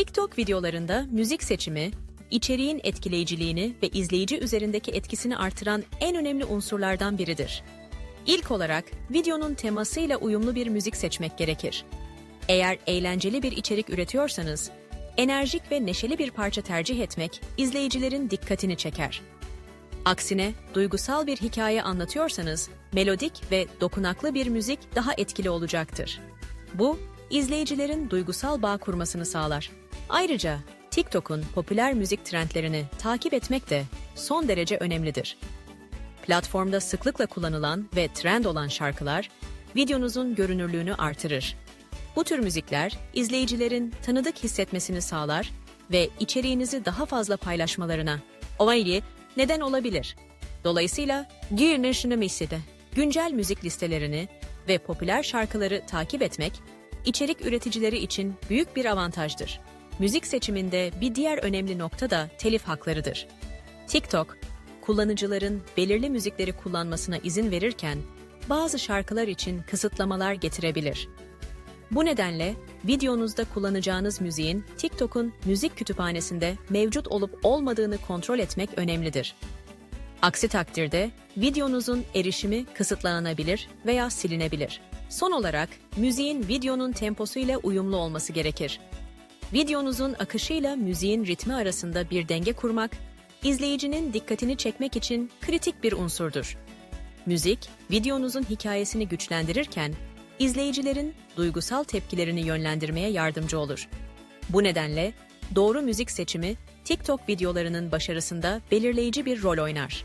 TikTok videolarında müzik seçimi, içeriğin etkileyiciliğini ve izleyici üzerindeki etkisini artıran en önemli unsurlardan biridir. İlk olarak videonun temasıyla uyumlu bir müzik seçmek gerekir. Eğer eğlenceli bir içerik üretiyorsanız, enerjik ve neşeli bir parça tercih etmek izleyicilerin dikkatini çeker. Aksine duygusal bir hikaye anlatıyorsanız melodik ve dokunaklı bir müzik daha etkili olacaktır. Bu izleyicilerin duygusal bağ kurmasını sağlar. Ayrıca TikTok'un popüler müzik trendlerini takip etmek de son derece önemlidir. Platformda sıklıkla kullanılan ve trend olan şarkılar videonuzun görünürlüğünü artırır. Bu tür müzikler izleyicilerin tanıdık hissetmesini sağlar ve içeriğinizi daha fazla paylaşmalarına onaylı neden olabilir. Dolayısıyla Girnişinimisi'de güncel müzik listelerini ve popüler şarkıları takip etmek içerik üreticileri için büyük bir avantajdır. Müzik seçiminde bir diğer önemli nokta da telif haklarıdır. TikTok, kullanıcıların belirli müzikleri kullanmasına izin verirken bazı şarkılar için kısıtlamalar getirebilir. Bu nedenle videonuzda kullanacağınız müziğin TikTok'un müzik kütüphanesinde mevcut olup olmadığını kontrol etmek önemlidir. Aksi takdirde videonuzun erişimi kısıtlanabilir veya silinebilir. Son olarak müziğin videonun temposuyla uyumlu olması gerekir. Videonuzun akışıyla müziğin ritmi arasında bir denge kurmak, izleyicinin dikkatini çekmek için kritik bir unsurdur. Müzik, videonuzun hikayesini güçlendirirken, izleyicilerin duygusal tepkilerini yönlendirmeye yardımcı olur. Bu nedenle doğru müzik seçimi TikTok videolarının başarısında belirleyici bir rol oynar.